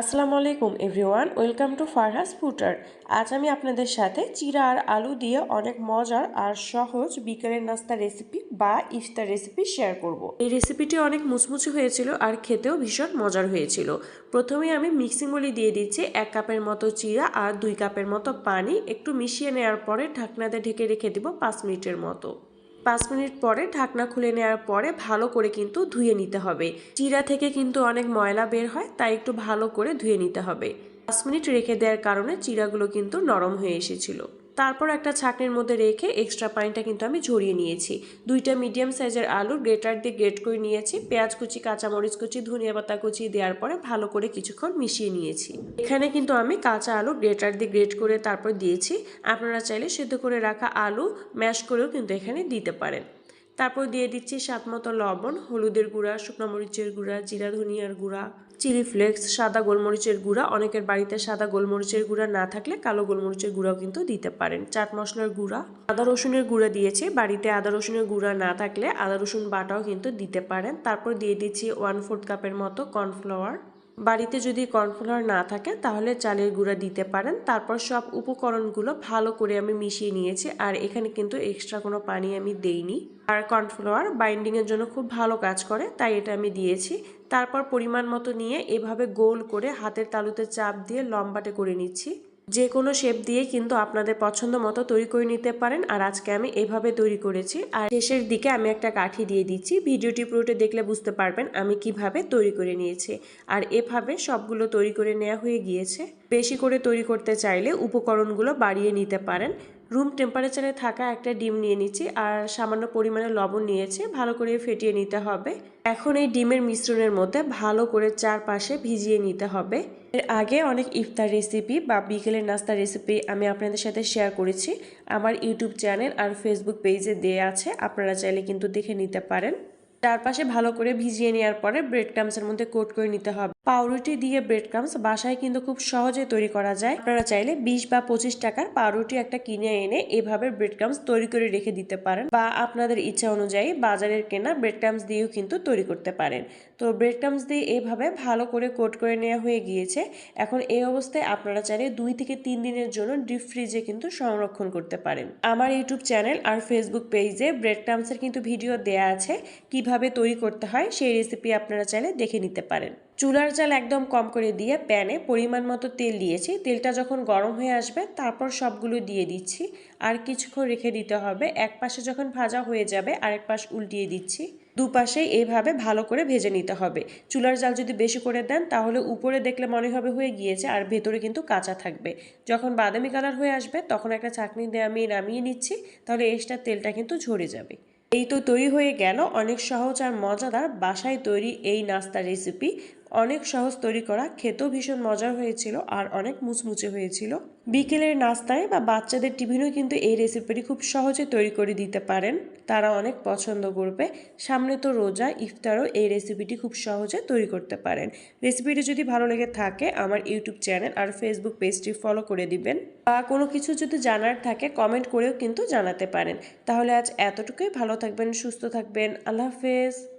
আসসালামু আলাইকুম everyone, welcome to ফারহাস ফুটার। আজ আমি আপনাদের সাথে চিরা আর আলু দিয়ে অনেক মজার আর সহজ বিকেলের নাস্তা রেসিপি বা ইফতার রেসিপি শেয়ার করব। এই রেসিপিটি অনেক মুচমুচে হয়েছিল আর খেতেও ভীষণ মজার হয়েছিল। প্রথমে আমি মিক্সিং বলি দিয়ে দিচ্ছি এক কাপের মতো চিরা আর দুই কাপের মতো পানি। একটু মিশিয়ে নেওয়ার পরে ঢাকনাতে ঢেকে রেখে দিব পাঁচ মিনিটের মতো। পাঁচ মিনিট পরে ঢাকনা খুলে নেওয়ার পরে ভালো করে কিন্তু ধুয়ে নিতে হবে। চিরা থেকে কিন্তু অনেক ময়লা বের হয়, তাই একটু ভালো করে ধুয়ে নিতে হবে। পাঁচ মিনিট রেখে দেওয়ার কারণে চিরাগুলো কিন্তু নরম হয়ে এসেছিল। তারপর একটা ছাঁকনির মধ্যে রেখে এক্সট্রা পানিটা কিন্তু আমি ঝরিয়ে নিয়েছি। দুইটা মিডিয়াম সাইজের আলু গ্রেটার দিয়ে গ্রেট করে নিয়েছি। পেঁয়াজ কুচি, কাঁচামরিচ কুচি, ধনিয়া পাতা কুচি দেওয়ার পরে ভালো করে কিছুক্ষণ মিশিয়ে নিয়েছি। এখানে কিন্তু আমি কাঁচা আলু গ্রেটার দিয়ে গ্রেট করে তারপর দিয়েছি। আপনারা চাইলে সেদ্ধ করে রাখা আলু ম্যাশ করেও কিন্তু এখানে দিতে পারেন। তারপর দিয়ে দিচ্ছি স্বাদ মতো লবণ, হলুদের গুঁড়া, শুকনো মরিচের গুঁড়া, জিরা ধনিয়ার গুঁড়া, চিলি ফ্লেক্স, সাদা গোলমরিচের গুঁড়া। অনেকের বাড়িতে সাদা গোলমরিচের গুঁড়া না থাকলে কালো গোলমরিচের গুঁড়াও কিন্তু দিতে পারেন। চাট মশলার গুঁড়া, আদা রসুনের গুঁড়া দিয়েছি। বাড়িতে আদা রসুনের গুঁড়া না থাকলে আদা রসুন বাটাও কিন্তু দিতে পারেন। তারপর দিয়ে দিচ্ছি ওয়ান ফোর্থ কাপের মতো কর্নফ্লাওয়ার। বাড়িতে যদি কর্নফ্লাওয়ার না থাকে, তাহলে চালের গুঁড়া দিতে পারেন। তারপর সব উপকরণগুলো ভালো করে আমি মিশিয়ে নিয়েছি, আর এখানে কিন্তু এক্সট্রা কোনো পানি আমি দেইনি। আর কর্নফ্লোয়ার বাইন্ডিংয়ের জন্য খুব ভালো কাজ করে, তাই এটা আমি দিয়েছি। তারপর পরিমাণ মতো নিয়ে এভাবে গোল করে হাতের তালুতে চাপ দিয়ে লম্বাটে করে নিচ্ছি। যে কোনো শেপ দিয়ে কিন্তু আপনাদের পছন্দ মতো তৈরি করে নিতে পারেন। আর আজকে আমি এভাবে তৈরি করেছি। আর শেষের দিকে আমি একটা কাঠি দিয়ে দিচ্ছি। ভিডিওটি পুরোটা দেখলে বুঝতে পারবেন আমি কীভাবে তৈরি করে নিয়েছি। আর এভাবে সবগুলো তৈরি করে নেওয়া হয়ে গিয়েছে। বেশি করে তৈরি করতে চাইলে উপকরণগুলো বাড়িয়ে নিতে পারেন। রুম টেম্পারেচারে থাকা একটা ডিম নিয়ে নিচ্ছি আর সামান্য পরিমাণে লবণ নিয়েছি, ভালো করে ফেটিয়ে নিতে হবে। এখন এই ডিমের মিশ্রণের মধ্যে ভালো করে চারপাশে ভিজিয়ে নিতে হবে। এর আগে অনেক ইফতার রেসিপি বা বিকেলের নাস্তার রেসিপি আমি আপনাদের সাথে শেয়ার করেছি। আমার ইউটিউব চ্যানেল আর ফেসবুক পেজে দেওয়া আছে, আপনারা চাইলে কিন্তু দেখে নিতে পারেন। চারপাশে ভালো করে ভিজিয়ে নেওয়ার পরে ব্রেড ক্রামসের মধ্যে কোট করে নিতে হবে। পাউরুটি দিয়ে ব্রেড ক্রামস বাসায় কিন্তু খুব সহজে তৈরি করা যায়। আপনারা চাইলে বিশ বা পঁচিশ টাকার পাউরুটি একটা কিনে এনে এভাবে ব্রেড ক্রামস তৈরি করে রেখে দিতে পারেন বা আপনাদের ইচ্ছা অনুযায়ী বাজারের কেনা ব্রেড ক্রামস দিয়েও কিন্তু তৈরি করতে পারেন। তো ব্রেড ক্রামস দিয়ে এভাবে ভালো করে কোট করে নেওয়া হয়ে গিয়েছে। এখন এই অবস্থায় আপনারা চাইলে দুই থেকে তিন দিনের জন্য ডিপ ফ্রিজে কিন্তু সংরক্ষণ করতে পারেন। আমার ইউটিউব চ্যানেল আর ফেসবুক পেজে ব্রেড ক্রামসের কিন্তু ভিডিও দেয়া আছে। কীভাবে তৈরি করতে হয় সেই রেসিপি আপনারা চাইলে দেখে নিতে পারেন। চুলার জাল একদম কম করে দিয়ে প্যানে পরিমাণ মতো তেল দিয়েছি। তেলটা যখন গরম হয়ে আসবে, তারপর সবগুলো দিয়ে দিচ্ছি। আর কিছুক্ষণ রেখে দিতে হবে। এক পাশে যখন ভাজা হয়ে যাবে, আরেক পাশ উল্টিয়ে দিচ্ছি। দুপাশে এইভাবে ভালো করে ভেজে নিতে হবে। চুলার জাল যদি বেশি করে দেন, তাহলে উপরে দেখলে মনে হবে হয়ে গিয়েছে আর ভেতরে কিন্তু কাঁচা থাকবে। যখন বাদামি কালার হয়ে আসবে, তখন একটা চাকনি দিয়ে আমি নামিয়ে নিচ্ছি, তাহলে এক্সট্রা তেলটা কিন্তু ঝরে যাবে। এই তো তৈরি হয়ে গেল। অনেক সহজ আর মজাদার বাসায় তৈরি এই নাস্তা রেসিপি। অনেক সহজ তৈরি করা, খেতেও ভীষণ মজার হয়েছিল আর অনেক মুচমুচে হয়েছিল। বিকেলের নাস্তায় বা বাচ্চাদের টিফিনেও কিন্তু এই রেসিপিটি খুব সহজে তৈরি করে দিতে পারেন। তারা অনেক পছন্দ করবে। সামনে তো রোজা, ইফতারও এই রেসিপিটি খুব সহজে তৈরি করতে পারেন। রেসিপিটি যদি ভালো লেগে থাকে, আমার ইউটিউব চ্যানেল আর ফেসবুক পেজটি ফলো করে দিবেন। বা কোনো কিছু যদি জানার থাকে কমেন্ট করেও কিন্তু জানাতে পারেন। তাহলে আজ এতটুকুই। ভালো থাকবেন, সুস্থ থাকবেন। আল্লাহ হাফেজ।